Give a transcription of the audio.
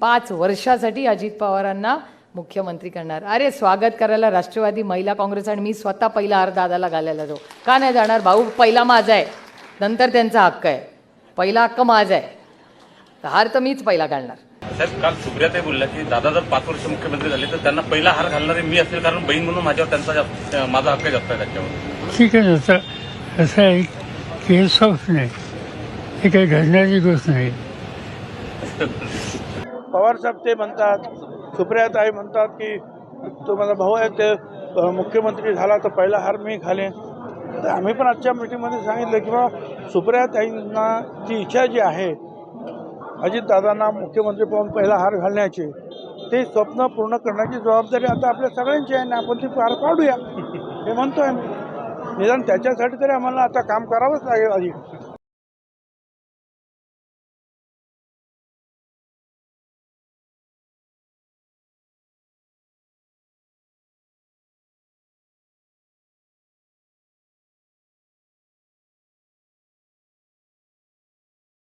पाच वर्षासाठी अजित पवारांना मुख्यमंत्री करणार. अरे स्वागत करायला राष्ट्रवादी महिला काँग्रेस आणि मी स्वतः पहिला हार दादाला घालायला जाऊ. का नाही जाणार? भाऊ पहिला माझा आहे. नंतर त्यांचा हक्क आहे. पहिला हक्क माझा आहे. तर हार तर मीच पहिला घालणार. साहेब काल सुप्रियाताई बोलल्या की दादा जर पाच वर्ष मुख्यमंत्री झाले तर त्यांना पहिला हार घालणारे मी असेल कारण बहीण म्हणून माझ्यावर त्यांचा माझा हक्क जास्त आहे त्याच्यावर. ठीक आहे ना असं आहे की हे सॉफ्ट नाही. हे काही घडणारी गोष्ट नाही. पवार साहेब ते म्हणतात सुप्रियाताई म्हणतात की तो माझा भाऊ आहे ते मुख्यमंत्री झाला तर पहिला हार मी घालेन. तर आम्ही पण आजच्या मीटिंगमध्ये सांगितलं की बाबा सुप्रियाताईंना जी इच्छा जी आहे अजितदादांना मुख्यमंत्री पाहून पहिला हार घालण्याची ते स्वप्न पूर्ण करण्याची जबाबदारी आता आपल्या सगळ्यांची आहे ना आपण ती पार पाडूया. हे म्हणतो आहे निदान त्याच्यासाठी तरी आम्हाला आता काम करावंच लागेल अधिक